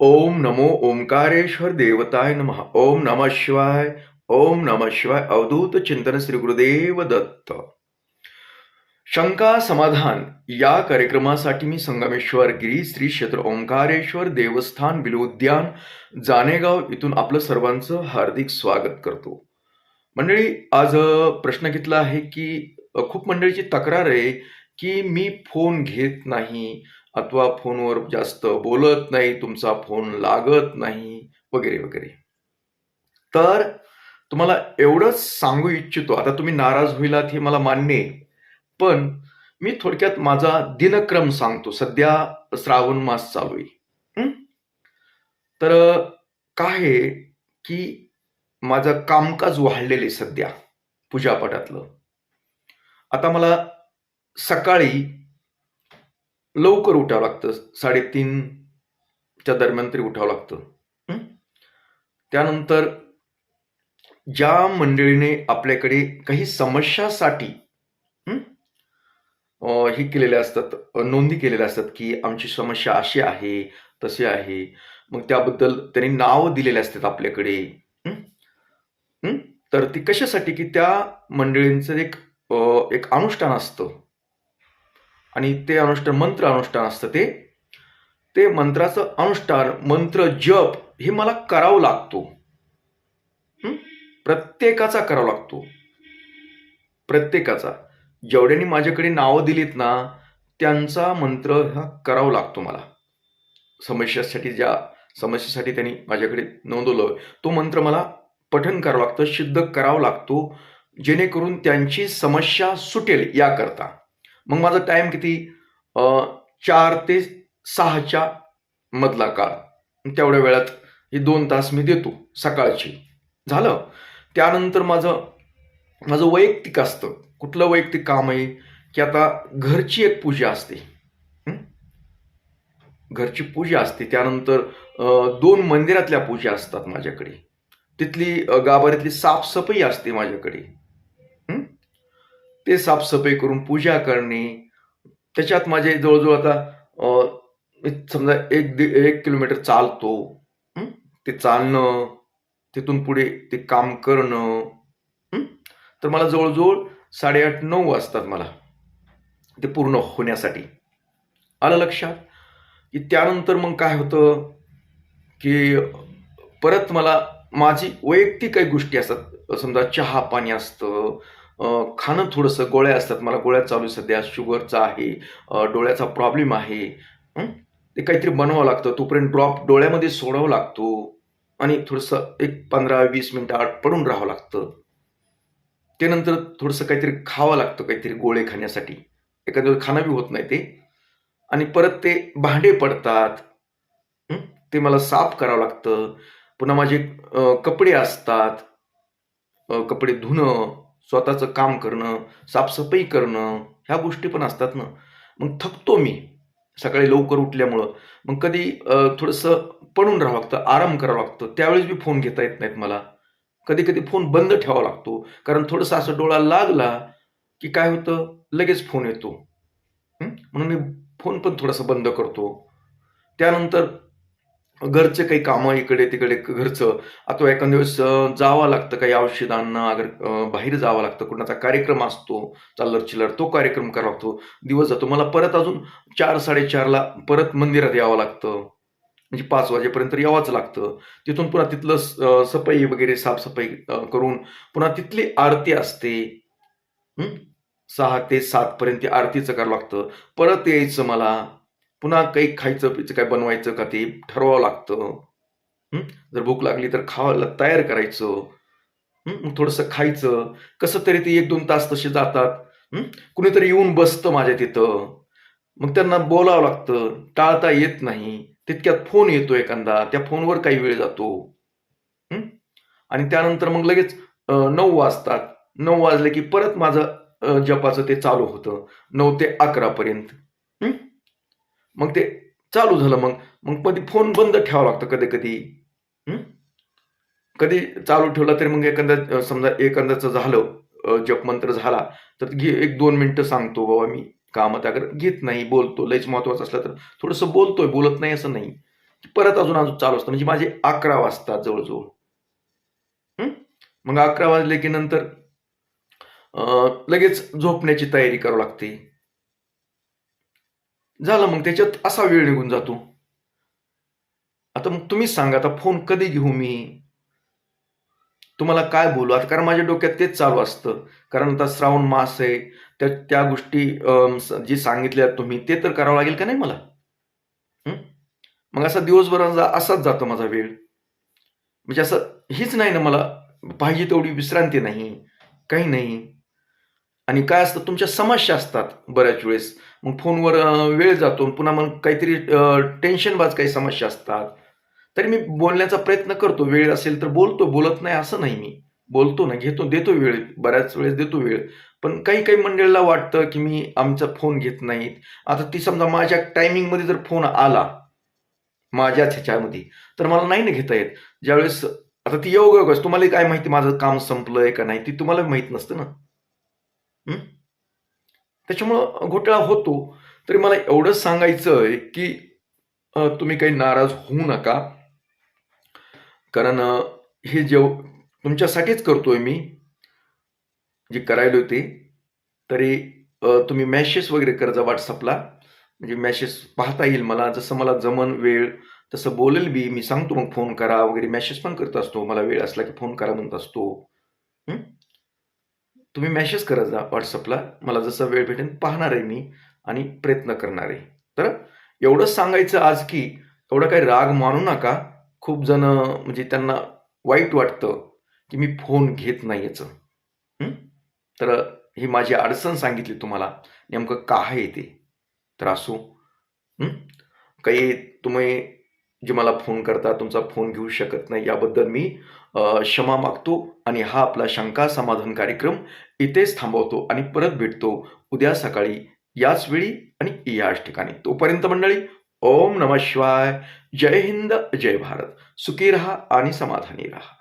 ओम नमो ओंकारेश्वर देवताय नमः। ओम नमः शिवाय ओम नमः शिवाय। अवधूत चिंतन श्री गुरुदेव दत्त। शंका समाधान या कार्यक्रमासाठी मी संगमेश्वर गिरी श्री क्षेत्र ओंकारेश्वर देवस्थान बिलोद्यान जानेगाव इथून आपलं सर्वांचं हार्दिक स्वागत करतो। मंडळी आज प्रश्न घेतला आहे की खूप मंडळीची तक्रार आहे की मी फोन घेत नाही अथवा फोनवर जास्त बोलत नाही तुमचा फोन लागत नाही वगैरे वगैरे. तर तुम्हाला एवढंच सांगू इच्छितो. आता तुम्ही नाराज होईलात हे मला मान्य आहे. पण मी थोडक्यात माझा दिनक्रम सांगतो. सध्या श्रावण मास चालू आहे. तर काय आहे की माझं कामकाज वाढलेलं आहे सध्या पूजापाठातलं. आता मला सकाळी लवकर उठावं लागतं. साडेतीनच्या दरम्यान तरी उठावं लागतं. त्यानंतर ज्या मंडळीने आपल्याकडे काही समस्यासाठी हे? केलेले असतात नोंदी केलेल्या असतात की आमची समस्या अशी आहे तशी आहे. मग त्याबद्दल त्यांनी नाव दिलेले असतात आपल्याकडे. तर ती कशासाठी? की त्या मंडळींचं एक एक अनुष्ठान असतं. आणि ते अनुष्ठान मंत्र अनुष्ठान असतं ते. ते मंत्राचं अनुष्ठान मंत्र जप हे मला करावं लागतो. प्रत्येकाचा करावा लागतो. प्रत्येकाचा. जेवढ्यांनी माझ्याकडे नावं दिलीत ना त्यांचा मंत्र हा करावा लागतो मला. समस्यासाठी ज्या समस्येसाठी त्यांनी माझ्याकडे नोंदवलं तो मंत्र मला पठन करावं लागतं सिद्ध करावं लागतो जेणेकरून त्यांची समस्या सुटेल याकरता. मग माझा टाइम किती? चार ते सहाच्या मधला काळ. तेवढ्या वेळात हे दोन तास मी देतो सकाळची. झालं? त्यानंतर माझं माझं वैयक्तिक असतं. कुठलं वैयक्तिक काम आहे? की आता घरची एक पूजा असते? घरची पूजा असते. त्यानंतर दोन मंदिरातल्या पूजा असतात माझ्याकडे. तिथली गाभाऱ्यातली साफसफाई असते माझ्याकडे? ते साफसफाई करून पूजा करणे. त्याच्यात माझे जवळजवळ आता समजा एक एक किलोमीटर चालतो. ते चालणं तिथून पुढे ते काम करणं. तर मला जवळजवळ साडेआठ नऊ वाजतात मला. ते पूर्ण होण्यासाठी. आलं लक्षात? की त्यानंतर मग काय होतं? की परत मला माझी वैयक्तिक काही गोष्टी असतात. समजा चहा पाणी असतं खाणं थोडंसं गोळ्या असतात. मला गोळ्या चालू सध्या. शुगरचा आहे डोळ्याचा प्रॉब्लेम आहे. ते काहीतरी बनवावं लागतं. तोपर्यंत ड्रॉप डोळ्यामध्ये सोडावं लागतो. आणि थोडंसं एक पंधरा वीस मिनटं आठ पडून राहावं लागतं. त्यानंतर थोडंसं काहीतरी खावं लागतं काहीतरी गोळे खाण्यासाठी. एखाद्या वेळी खाणं बी होत नाही ते. आणि परत ते भांडे पडतात. ते मला साफ करावं लागतं. पुन्हा माझे कपडे असतात. कपडे धुणं. स्वतःचं काम करणं साफसफाई करणं ह्या गोष्टी पण असतात ना. मग थकतो मी सकाळी लवकर उठल्यामुळं. मग कधी थोडंसं पडून राहावं लागतं आराम करावं लागतं त्यावेळेस बी फोन घेता येत नाहीत मला. कधी कधी फोन बंद ठेवावा लागतो कारण थोडंसं असं डोळा लागला की काय होतं? लगेच फोन येतो. म्हणून मी फोन पण थोडासा बंद करतो. त्यानंतर घरचे काही कामं इकडे तिकडे घरचं अथवा एखाद्या दिवस जावं लागतं काही औषधांना अगर बाहेर जावं लागतं कुणाचा कार्यक्रम असतो चालर चिल्लर तो कार्यक्रम करावा लागतो दिवस जातो. मला परत अजून चार साडेचारला परत मंदिरात यावं लागतं. म्हणजे पाच वाजेपर्यंत यावंच लागतं. तिथून पुन्हा तिथलं स- सफाई वगैरे साफसफाई करून पुन्हा तिथली आरती असते. सहा ते सातपर्यंत आरतीचं करावं लागतं. परत यायचं मला. पुन्हा काही खायचं पिचं काय बनवायचं का ते ठरवावं लागतं. जर भूक लागली तर खावायला तयार करायचं. मग थोडंसं खायचं. कसं तरी ते एक दोन तास तसे जातात. कुणीतरी येऊन बसतं माझ्या तिथं. मग त्यांना बोलावं लागतं. टाळता येत नाही. तितक्यात फोन येतो एखादा. त्या फोनवर काही वेळ जातो. आणि त्यानंतर मग लगेच नऊ वाजतात. नऊ वाजले की परत माझं जपाचं ते चालू होतं. नऊ ते अकरा पर्यंत मग ते चालू झालं मग. मग कधी फोन बंद ठेवावा लागतं कधी कधी कधी चालू ठेवला तरी मग एखादा समजा एखाद्याचं झालं जपमंत्र झाला तर घे एक दोन मिनटं सांगतो बाबा मी कामात. अगर घेत नाही बोलतो लयच महत्वाचं असलं तर थोडंसं बोलतोय बोलत नाही असं नाही. परत अजून अजून चालू असतं. म्हणजे माझे अकरा वाजतात जवळजवळ. मग अकरा वाजले की नंतर लगेच झोपण्याची तयारी करावी लागते. झालं मग त्याच्यात असा वेळ निघून जातो. आता मग तुम्हीच सांगा आता फोन कधी घेऊ मी? तुम्हाला काय बोलू? आता कारण माझ्या डोक्यात तेच चालू असतं. कारण आता श्रावण मास आहे. त्या त्या गोष्टी जी सांगितल्या तुम्ही ते तर करावं लागेल का नाही मला? मग असा दिवसभर असाच जातो माझा वेळ. म्हणजे असं हीच नाही ना मला पाहिजे तेवढी विश्रांती नाही. काही नाही. आणि काय असतं तुमच्या समस्या असतात बऱ्याच वेळेस. मग फोनवर वेळ जातो. पुन्हा मग काहीतरी टेन्शनबाज काही समस्या असतात. तरी मी बोलण्याचा प्रयत्न करतो. वेळ असेल तर बोलतो. बोलत नाही असं नाही मी. बोलतो ना घेतो देतो वेळ. बऱ्याच वेळेस देतो वेळ. पण काही काही मंडळीला वाटतं की मी आमचा फोन घेत नाहीत. आता ती समजा माझ्या टायमिंगमध्ये जर फोन आला माझ्याच ह्याच्यामध्ये तर मला नाही ना घेता येत. ज्यावेळेस आता ती योग तुम्हाला काय माहिती माझं काम संपलंय का नाही ती तुम्हाला माहीत नसतं ना. त्याच्यामुळं घोटाळा होतो. तरी मला एवढंच सांगायचं आहे की तुम्ही काही नाराज होऊ नका. कारण हे जेव तुमच्यासाठीच करतोय मी. जे करायला होते. तरी तुम्ही मॅसेज वगैरे करजा व्हॉट्सअपला म्हणजे मॅसेज पाहता येईल मला. जसं मला जमन वेळ तसं बोलेल बी. मी सांगतो मग फोन करा वगैरे. मॅसेज पण करत असतो. मला वेळ असला की फोन करा म्हणत असतो. तुम्ही मॅसेज करत जा व्हॉट्सअपला मला जसा वेळ भेटेल पाहणार आहे मी आणि प्रयत्न करणार आहे. तर एवढंच सांगायचं आज की एवढं काही राग मानू नका. खूप जण म्हणजे त्यांना वाईट वाटतं की मी फोन घेत नाही याचं तर ही माझी अडचण सांगितली तुम्हाला. नेमकं काय आहे ते? तर असो. काही तुम्ही जे मला फोन करता तुमचा फोन घेऊ शकत नाही याबद्दल मी क्षमा मागतो आणि हा आपला शंका समाधान कार्यक्रम इथेच थांबवतो आणि परत भेटतो उद्या सकाळी याच वेळी आणि याच ठिकाणी. तोपर्यंत मंडळी ओम नम शिवाय. जय हिंद जय भारत. सुखी रहा आणि समाधानी रहा.